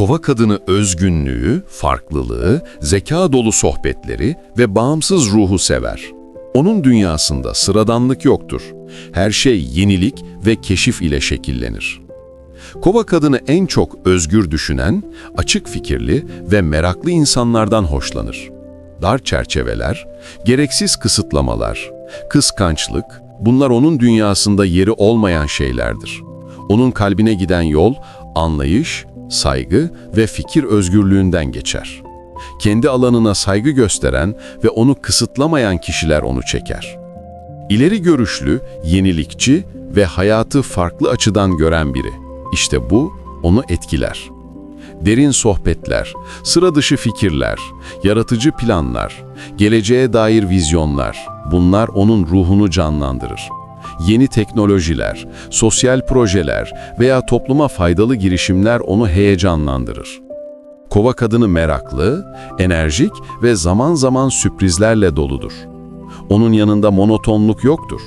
Kova kadını özgünlüğü, farklılığı, zeka dolu sohbetleri ve bağımsız ruhu sever. Onun dünyasında sıradanlık yoktur. Her şey yenilik ve keşif ile şekillenir. Kova kadını en çok özgür düşünen, açık fikirli ve meraklı insanlardan hoşlanır. Dar çerçeveler, gereksiz kısıtlamalar, kıskançlık, bunlar onun dünyasında yeri olmayan şeylerdir. Onun kalbine giden yol, anlayış, saygı ve fikir özgürlüğünden geçer. Kendi alanına saygı gösteren ve onu kısıtlamayan kişiler onu çeker. İleri görüşlü, yenilikçi ve hayatı farklı açıdan gören biri. İşte bu onu etkiler. Derin sohbetler, sıra dışı fikirler, yaratıcı planlar, geleceğe dair vizyonlar, bunlar onun ruhunu canlandırır. Yeni teknolojiler, sosyal projeler veya topluma faydalı girişimler onu heyecanlandırır. Kova kadını meraklı, enerjik ve zaman zaman sürprizlerle doludur. Onun yanında monotonluk yoktur.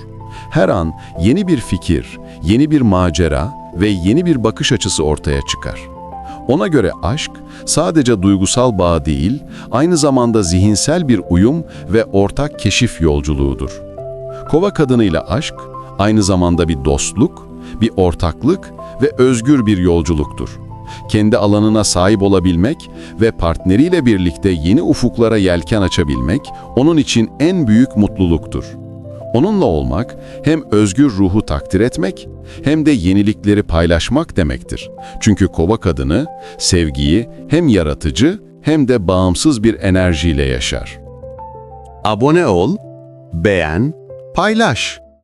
Her an yeni bir fikir, yeni bir macera ve yeni bir bakış açısı ortaya çıkar. Ona göre aşk sadece duygusal bağ değil, aynı zamanda zihinsel bir uyum ve ortak keşif yolculuğudur. Kova kadınıyla aşk aynı zamanda bir dostluk, bir ortaklık ve özgür bir yolculuktur. Kendi alanına sahip olabilmek ve partneriyle birlikte yeni ufuklara yelken açabilmek onun için en büyük mutluluktur. Onunla olmak hem özgür ruhu takdir etmek hem de yenilikleri paylaşmak demektir. Çünkü kova kadını sevgiyi hem yaratıcı hem de bağımsız bir enerjiyle yaşar. Abone ol, beğen, paylaş.